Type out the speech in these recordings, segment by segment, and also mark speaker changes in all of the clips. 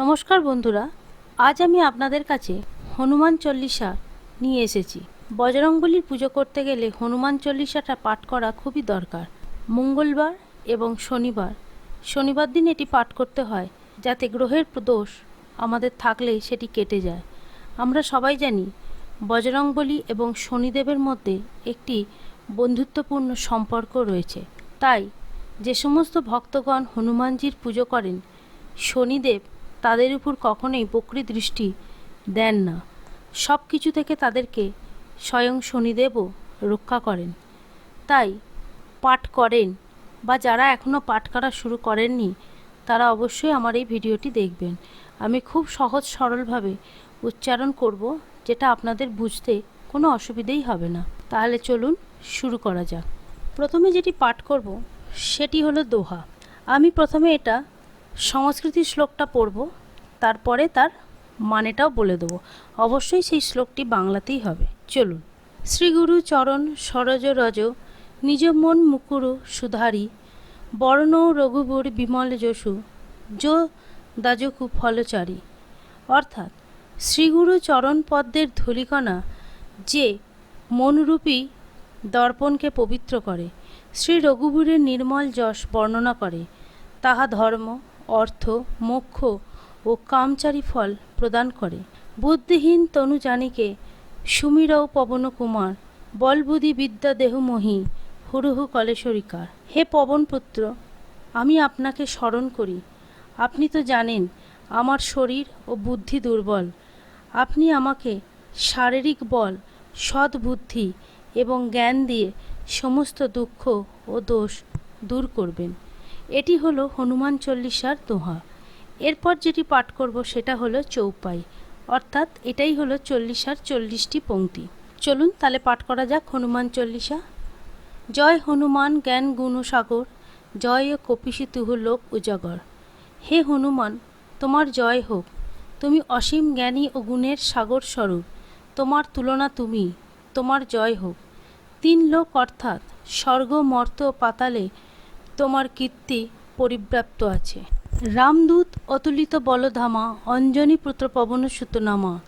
Speaker 1: নমস্কার বন্ধুরা, আজ আমি আপনাদের কাছে হনুমান চল্লিশা নিয়ে এসেছি। বজরংবলির পুজো করতে গেলে হনুমান চল্লিশাটা পাঠ করা খুবই দরকার। মঙ্গলবার এবং শনিবার। শনিবার দিন এটি পাঠ করতে হয়, যাতে গ্রহের দোষ আমাদের থাকলে সেটি কেটে যায়। আমরা সবাই জানি, বজরংবলী এবং শনিদেবের মধ্যে একটি বন্ধুত্বপূর্ণ সম্পর্ক রয়েছে। তাই যে সমস্ত ভক্তগণ হনুমানজির পুজো করেন, শনিদেব তাদের উপর কখনোই বক্রি দৃষ্টি দেন না। সব কিছু থেকে তাদেরকে স্বয়ং শনিদেবও রক্ষা করেন। তাই পাঠ করেন বা যারা এখনও পাঠ করা শুরু করেননি, তারা অবশ্যই আমার এই ভিডিওটি দেখবেন। আমি খুব সহজ সরলভাবে উচ্চারণ করব, যেটা আপনাদের বুঝতে কোনো অসুবিধেই হবে না। তাহলে চলুন শুরু করা যাক। প্রথমে যেটি পাঠ করব, সেটি হলো দোহা। আমি প্রথমে এটা সংস্কৃতি শ্লোকটা পড়ব, তারপরে তার মানেটাও বলে দেবো। অবশ্যই সেই শ্লোকটি বাংলাতেই হবে। চলুন। শ্রীগুরু চরণ সরজ রজ, নিজ মন মুকুরু সুধারি, বর্ণ রঘুবর বিমল যশু, যো দাজকু ফলচারী। অর্থাৎ শ্রীগুরু চরণ পদ্মের ধূলিকণা যে মনরূপী দর্পণকে পবিত্র করে, শ্রী রঘুবীরের নির্মল যশ বর্ণনা করে, তাহা ধর্ম অর্থ, মোক্ষ ও কামচারী ফল প্রদান করে। বুদ্ধিহীন তনু জানিকে, সুমিরও পবন কুমার বলবুদ্ধি বিদ্যা দেহমহি, হুরুহু কলেশ্বরিকার। হে পবনপুত্র, আমি আপনাকে স্মরণ করি। আপনি তো জানেন, আমার শরীর ও বুদ্ধি দুর্বল। আপনি আমাকে শারীরিক বল, সদ্বুদ্ধি এবং জ্ঞান দিয়ে সমস্ত দুঃখ ও দোষ দূর করবেন। এটি হলো হনুমান চল্লিশার দোহা। এরপর যেটি পাঠ করব সেটা হলো চৌপাই। অর্থাৎ এটাই হলো চল্লিশার চল্লিশটি পংক্তি। চলুন তাহলে পাঠ করা যাক হনুমান চল্লিশা। জয় হনুমান জ্ঞান গুণ সাগর, জয় ও কপিসি তুহ লোক উজাগর। হে হনুমান, তোমার জয় হোক। তুমি অসীম জ্ঞানী ও গুণের সাগর স্বরূপ। তোমার তুলনা তুমি, তোমার জয় হোক। তিন লোক অর্থাৎ স্বর্গ, মর্ত পাতালে তোমার কীর্তি পরিব্যাপ্ত আছে। রামদূত অতুলিত বলধামা, অঞ্জনী পুত্র পবন সুতনামা,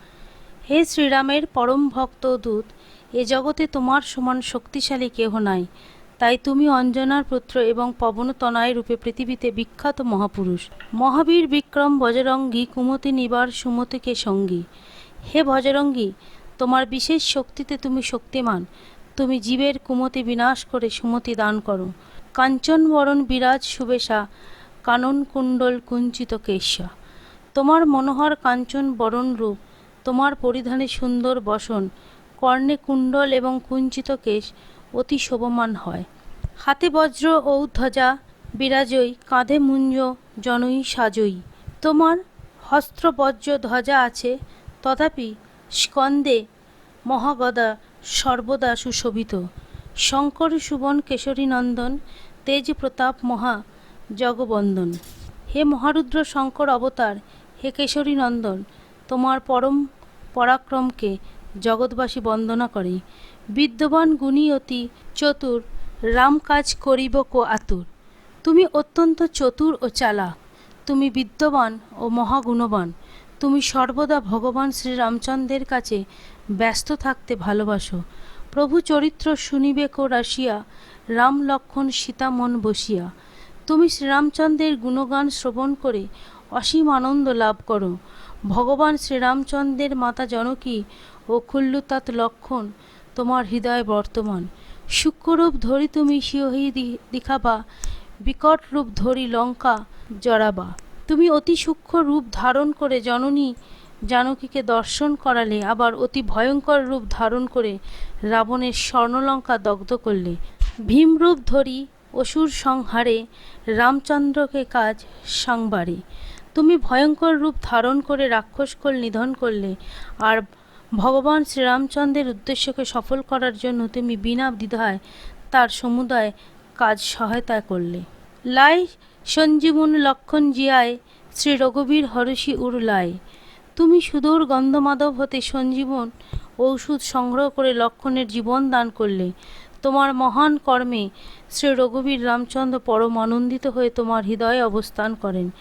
Speaker 1: হে শ্রীরামের পরম ভক্ত দূত, এ জগতে তোমার সমান শক্তিশালী কেহ নাই। তাই তুমি অঞ্জনার পুত্র এবং পবনতনয় রূপে পৃথিবীতে বিখ্যাত মহাপুরুষ। মহাবীর বিক্রম বজরঙ্গী কুমতি নিবার সুমতিকে সঙ্গী। হে বজরঙ্গী, তোমার বিশেষ শক্তিতে তুমি শক্তিমান। তুমি জীবের কুমতি বিনাশ করে সুমতি দান করো। কাঞ্চন বরণ বিরাজ সুবেশা কানন কুণ্ডল কুঞ্চিত কেশা। তোমার মনোহর কাঞ্চন বরণ রূপ, তোমার পরিধানে সুন্দর বসন, কর্ণে কুণ্ডল এবং কুঞ্চিত কেশ অতি শোভমান হয়। হাতে বজ্র ও ধ্বজা বিরাজই, কাঁধে মুঞ্জ জনই সাজই। তোমার হস্ত্র বজ্র ধ্বজা আছে, তথাপি স্কন্দে মহাগদা সর্বদা সুশোভিত। শঙ্কর সুবন কেশরী নন্দন, তেজ প্রতাপ মহা জগবন্দন হে মহারুদ্র শঙ্কর অবতার, হে কেশরী নন্দন, তোমার পরম পরাক্রমকে জগৎবাসী বন্দনা করে। বিদ্যবান গুণী অতি চতুর, রাম কাজ করিব কো আতুর। তুমি অত্যন্ত চতুর ও চালা, তুমি বিদ্যবান ও মহাগুণবান। তুমি সর্বদা ভগবান শ্রীরামচন্দ্রের কাছে ব্যস্ত থাকতে ভালোবাসো। প্রভু চরিত্র শুনিবে কো রাশিয়া, রাম লক্ষণ সীতা মন বসিয়া। তুমি শ্রীরামচন্দ্রের গুণগান শ্রবণ করে অসীম আনন্দ লাভ করো। ভগবান শ্রীরামচন্দ্রের মাতা জনকী ও খুল্লুতাত লক্ষণ তোমার হৃদয় বর্তমান। সূক্ষ্মরূপ ধরি তুমি সিংহী দিখাবা, বিকট রূপ ধরি লঙ্কা জড়াবা। তুমি অতি সূক্ষ্ম রূপ ধারণ করে জননী জানকীকে দর্শন করালে আবার অতি ভয়ঙ্কর রূপ ধারণ করে রাবণের স্বর্ণলঙ্কা দগ্ধ করলে। ভীমরূপ ধরি অসুর সংহারে, রামচন্দ্রকে কাজ সাংবারে। তুমি ভয়ঙ্কর রূপ ধারণ করে রাক্ষস রাক্ষসকল নিধন করলে, আর ভগবান শ্রীরামচন্দ্রের উদ্দেশ্যকে সফল করার জন্য তুমি বিনা দ্বিধায় তার সমুদায় কাজ সহায়তা করলে। লাই সঞ্জীবন লক্ষণ জিয়ায় শ্রী রঘুবীর হরষি উরলায় তুমি সুদূর গন্ধমাধব হতে সঞ্জীবন ঔষধ সংগ্রহ করে লক্ষণের জীবন দান করলে। তোমার মহান কর্মে শ্রী রঘুবীর রামচন্দ্র পরম আনন্দিত হয়ে তোমার হৃদয়ে অবস্থান করেন।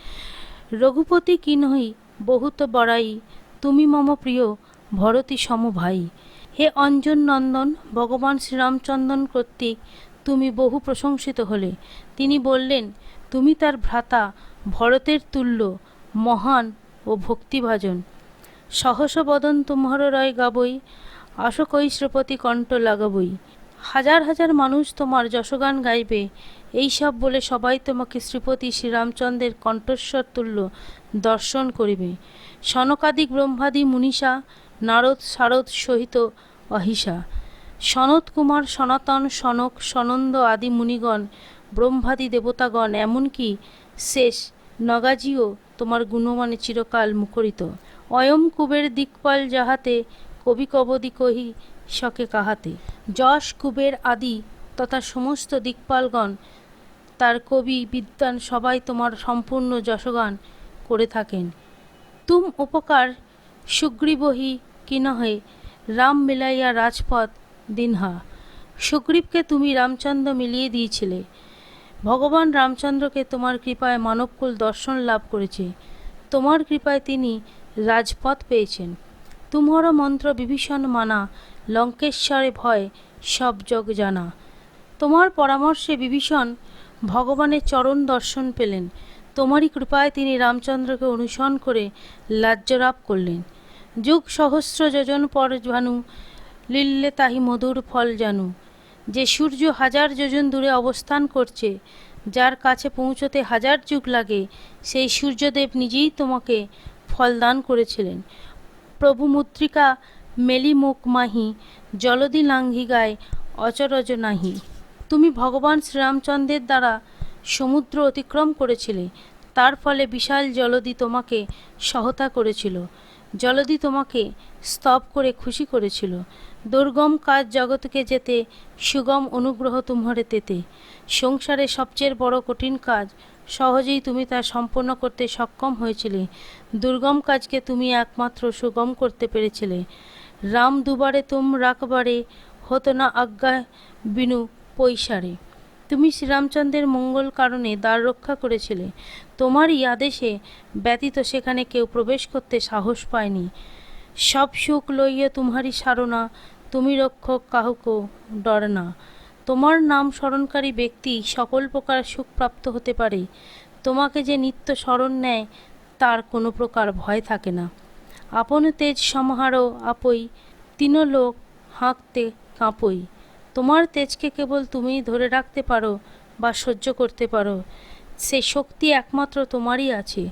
Speaker 1: রঘুপতি কিনহই বহুত বড়াই, তুমি মম প্রিয়, ভরতী সম ভাই। হে অঞ্জন নন্দন, ভগবান শ্রীরামচন্দ্রন কর্তৃক তুমি বহু প্রশংসিত হলে। তিনি বললেন, তুমি তার ভ্রাতা, ভরতের তুল্য, মহান ও ভক্তিভাজন। সহস বদন তুমহর রয় গাবই আশকই শ্রীপতি কণ্ঠ লাগাবই হাজার হাজার মানুষ তোমার যশগান গাইবে, এই সব বলে সবাই তোমাকে শ্রীপতি শ্রীরামচন্দ্রের কণ্ঠস্বর তুল্য দর্শন করিবে। সনকাদিক ব্রহ্মাদি মুনিষা, নারদ শারদ সহিত অহিষা। সনত কুমার, সনাতন, সনক, সনন্দ আদি মুনিগণ, ব্রহ্মাদি দেবতাগণ, এমনকি শেষ নগাজিও তোমার গুণমানে চিরকাল মুখরিত। অয়ম কুবের দিকপাল যাহাতে, কবি কবদি কহি শকে কাহাতে। যশ কুবের আদি তথা সমস্ত দিকপালগণ, তার কবি বিদ্বান সবাই তোমার সম্পূর্ণ যশগান করে থাকেন। তুম উপকার সুগ্রীবহি কি নহে রাম মিলাইয়া রাজপথ দিনহা সুগ্রীবকে তুমি রামচন্দ্র মিলিয়ে দিয়েছিলে। ভগবান রামচন্দ্রকে তোমার কৃপায় মানবকুল দর্শন লাভ করেছে। তোমার কৃপায় তিনি রাজপথ পেয়েছেন। তুমর মন্ত্র বিভীষণ মানা, লঙ্কেশ্বরে ভয়, সব জগ জানা। তোমার পরামর্শে বিভীষণ ভগবানের চরণ দর্শন পেলেন। তোমারই কৃপায় তিনি রামচন্দ্রকে অনুসরণ করে লাজ্জরাপ করলেন। যুগ সহস্র যোজন পর ভানু লিল্লে তাহি মধুর ফল জানু। যে সূর্য হাজার যোজন দূরে অবস্থান করছে, যার কাছে পৌঁছতে হাজার যুগ লাগে, সেই সূর্যদেব নিজেই তোমাকে ফলদান করেছিলেন। প্রভু মুদ্রিকা মেলি মুখ মাহি জলদি লাঙ্ঘি গায় অচরজ নাহি তুমি ভগবান শ্রীরামচন্দ্রের দ্বারা সমুদ্র অতিক্রম করেছিলে, তার ফলে বিশাল জলদি তোমাকে সহতা করেছিল, জলদি তোমাকে স্তব করে খুশি করেছিল। দুর্গম কাজ জগৎকে যেতে সুগম অনুগ্রহ তুমহরে তেতে। সংসারে সবচেয়ে বড় কঠিন কাজ সহজেই তুমি তা সম্পন্ন করতে সক্ষম হয়েছিলে। দুর্গম কাজকে তুমি একমাত্র সুগম করতে পেরেছিলে। রাম দুবারে তুম রাখবারে, হতো না আজ্ঞা বিনু পৈসারে তুমি শ্রীরামচন্দ্রের মঙ্গল কারণে দ্বার রক্ষা করেছিলে। তোমারই আদেশে ব্যতীত সেখানে কেউ প্রবেশ করতে সাহস পায়নি। সব সুখ লইয়া তোমারই সারনা তুমি রক্ষক কাহুকো ডর না। তোমার নাম স্মরণকারী ব্যক্তি সকল প্রকার সুখ প্রাপ্ত হতে পারে। তোমাকে যে নিত্য স্মরণ নেয়, তার কোনো প্রকার ভয় থাকে না। আপন তেজ সমাহারও আপই, তিন লোক হাঁকতে কাঁপই। তোমার তেজকে কেবল তুমিই ধরে রাখতে পারো বা সহ্য করতে পারো। সে শক্তি একমাত্র তোমারই আছে।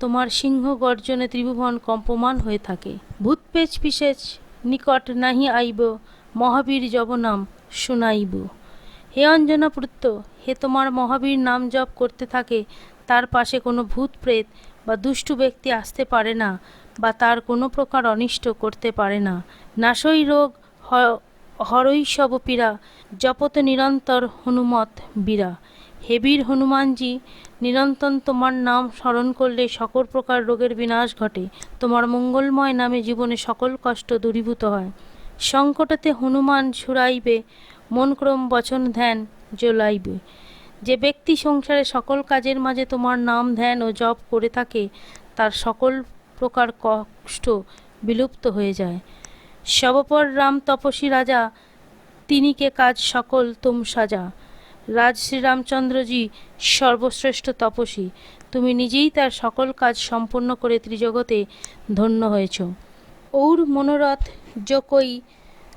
Speaker 1: তোমার সিংহ গর্জনে ত্রিভুবন কম্পমান হয়ে থাকে। ভূত পেচ পিসেচ নিকট নাহি আইব। মহাবীর জব নাম শুনাইব। হে অঞ্জনা পুত্র, হে তোমার মহাবীর নাম জপ করতে থাকে, তার পাশে কোনো ভূত প্রেত বা দুষ্টু ব্যক্তি আসতে পারে না বা তার কোনো প্রকার অনিষ্ট করতে পারে না। নাশই রোগ হরই সব পীড়া, জপত নিরন্তর হনুমত বীরা হে বীর হনুমানজি, নিরন্তর তোমার নাম স্মরণ করলে সকল প্রকার রোগের বিনাশ ঘটে। তোমার মঙ্গলময় নামে জীবনে সকল কষ্ট দূরীভূত হয়। সংকটতে হনুমান ছুড়াইবে, মনক্রম বচন ধ্যান জ্বলাইবে। যে ব্যক্তি সংসারে সকল কাজের মাঝে তোমার নাম ধ্যান ও জপ করে থাকে, তার সকল প্রকার কষ্ট বিলুপ্ত হয়ে যায়। সবপর রাম তপসী রাজা, তিনি কে কাজ সকল তুম সাজা। রাজ শ্রীরামচন্দ্রজি সর্বশ্রেষ্ঠ তপসী তুমি নিজেই তার সকল কাজ সম্পূর্ণ করে ত্রিজগতে ধন্য হয়েছ। ঔর মনোরথ যকই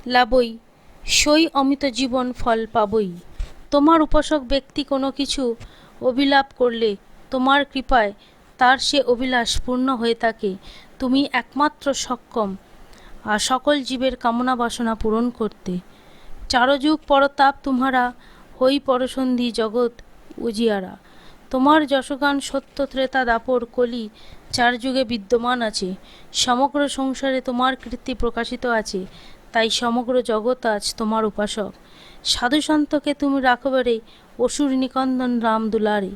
Speaker 1: লাভই সই অমিত জীবন ফল পাবই। তোমার উপাসক ব্যক্তি কোনো কিছু অভিলাপ করলে তোমার কৃপায় তার সে অভিলাষ পূর্ণ হয়ে থাকে। তুমি একমাত্র সক্ষম আর সকল জীবের কামনা বাসনা পূরণ করতে। চারযুগ পরতাপ তোমারা, হই পরসন্ধি জগৎ উজিয়ারা। তোমার যশগান সত্য ত্রেতা দাপর কলি চার যুগে বিদ্যমান আছে। সমগ্র সংসারে তোমার কীর্তি প্রকাশিত আছে, তাই সমগ্র জগৎ আজ তোমার উপাসক। সাধু সন্তকে তুমি রাখবারে অসুর নিকন্দন রাম দুলারে।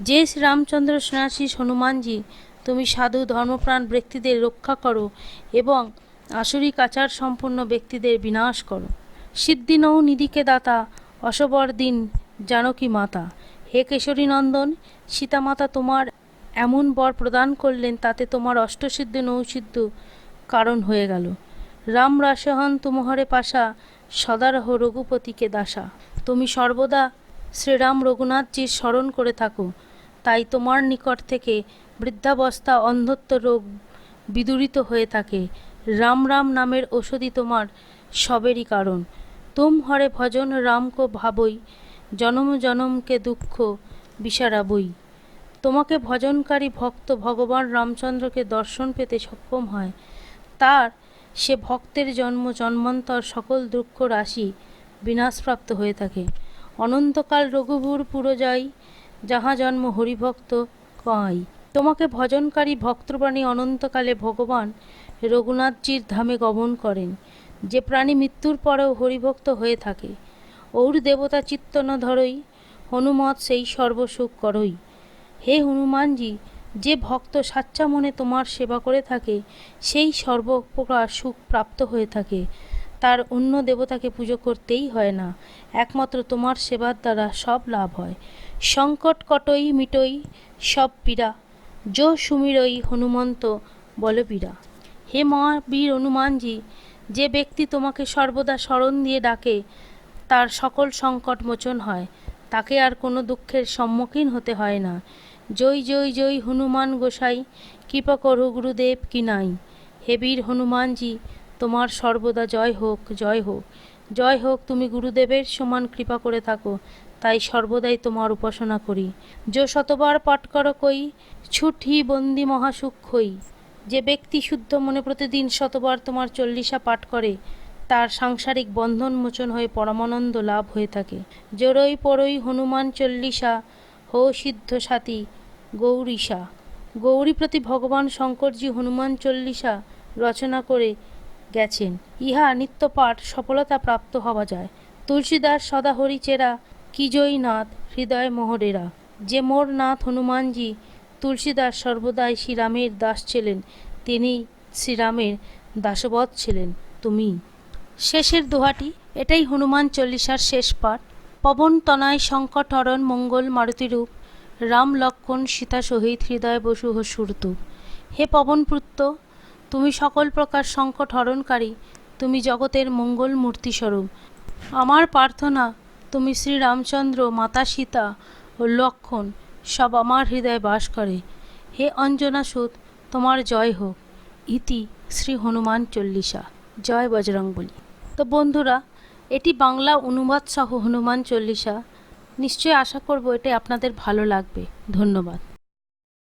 Speaker 1: যে শ্রীরামচন্দ্র সন্ন্যাসী হনুমানজি, তুমি সাধু ধর্মপ্রাণ ব্যক্তিদের রক্ষা করো এবং আসরিক আচার সম্পন্ন ব্যক্তিদের বিনাশ করো। সিদ্ধি নৌ নিধিকে দাতা, অসবর দিন জানকী মাতা। হে কেশরী নন্দন সীতামাতা তোমার এমন বর প্রদান করলেন তাতে তোমার অষ্টসিদ্ধ, নৌসিদ্ধ কারণ হয়ে গেল। রাম রাসহন তুমহরে পাশা, সদারহ রঘুপতিকে দাসা। তুমি সর্বদা শ্রীরাম রঘুনাথজির স্মরণ করে থাকো। তাই তোমার নিকট থেকে বৃদ্ধাবস্থা অন্ধত্ব রোগ বিদূরিত হয়ে থাকে। রাম রাম নামের ওষুধই তোমার সবেরই কারণ। তুম হরে ভজন রামকো ভাবই জনম জনমকে দুঃখ বিসারা বই। তোমাকে ভজনকারী ভক্ত ভগবান রামচন্দ্রকে দর্শন পেতে সক্ষম হয়। তার, সে ভক্তের জন্ম, জন্মান্তর সকল দুঃখ রাশি বিনাশপ্রাপ্ত হয়ে থাকে। অনন্তকাল রঘুবুর পুরোজাই যাহা জন্ম হরিভক্ত কয় তোমাকে ভজনকারী ভক্তপ্রাণী অনন্তকালে ভগবান রঘুনাথজির ধামে গমন করেন। যে প্রাণী মৃত্যুর পরেও হরিভক্ত হয়ে থাকে ঔর দেবতা চিত্ত ন ধরই হনুমত সেই সর্বসুখ করই। হে হনুমানজি, যে ভক্ত সাচ্চা মনে তোমার সেবা করে থাকে, সেই সর্বপ্রকার সুখ প্রাপ্ত হয়ে থাকে। তার অন্য দেবতাকে পুজো করতেই হয় না, একমাত্র তোমার সেবার দ্বারা সব লাভ হয়। সংকট কটই মিটই সব পীড়া, যো সুমিরই হনুমন্ত বলবীরা হে মহাবীর হনুমানজি, যে ব্যক্তি তোমাকে সর্বদা স্মরণ দিয়ে ডাকে তার সকল সংকট মোচন হয়। তাকে আর কোনো দুঃখের সম্মুখীন হতে হয় না। জয় জয় জয়, হনুমান গোসাই, কৃপা করো গুরুদেব কি নাই। হে বীর হনুমানজি, তোমার সর্বদা জয় হোক জয় হোক। জয় হোক, তুমি গুরুদেবের সমান কৃপা করে থাকো, তাই সর্বদাই তোমার উপাসনা করি। যো শতবার পাঠ করো কই, ছুটি বন্দি মহাসুখ হই যে ব্যক্তি শুদ্ধ মনে প্রতিদিন শতবার তোমার চল্লিশা পাঠ করে তার সাংসারিক বন্ধন মোচন হয়ে পরমানন্দ লাভ হয়ে থাকে। জোরই পরই হনুমান চল্লিশা, হো সিদ্ধ সাথী গৌরীশা গৌরী প্রতি ভগবান শঙ্করজি হনুমান চল্লিশা রচনা করে গেছেন। ইহা নিত্যপাঠ সফলতা প্রাপ্ত হওয়া যায়। তুলসীদাস সদাহরি চেরা কি জয়ী নাথ, হৃদয় মোহরেরা। যে মোর নাথ হনুমানজি, তুলসীদাস সর্বদাই শ্রীরামের দাস ছিলেন। তিনি শ্রীরামের দাসবধ ছিলেন। তুমি শেষের দোহাটি, এটাই হনুমান চল্লিশার শেষ পাঠ। পবন তনায় সংকট হরণ মঙ্গল মারুতিরূপ রাম লক্ষণ সীতা সহিত হৃদয় বসু সুরতু হে পবনপুত্র তুমি সকল প্রকার সংকট হরণকারী, তুমি জগতের মঙ্গল মূর্তিস্বরূপ আমার প্রার্থনা, তুমি শ্রী রামচন্দ্র মাতা সীতা ও লক্ষণ সব আমার হৃদয়ে বাস করে। হে অঞ্জনা সুত, তোমার জয় হোক। ইতি শ্রী হনুমান চল্লিশা। জয় বজরংবলী। তো বন্ধুরা, এটি বাংলা অনুবাদ সহ হনুমান চল্লিশা। নিশ্চয়ই আশা করব এটি আপনাদের ভালো লাগবে। ধন্যবাদ।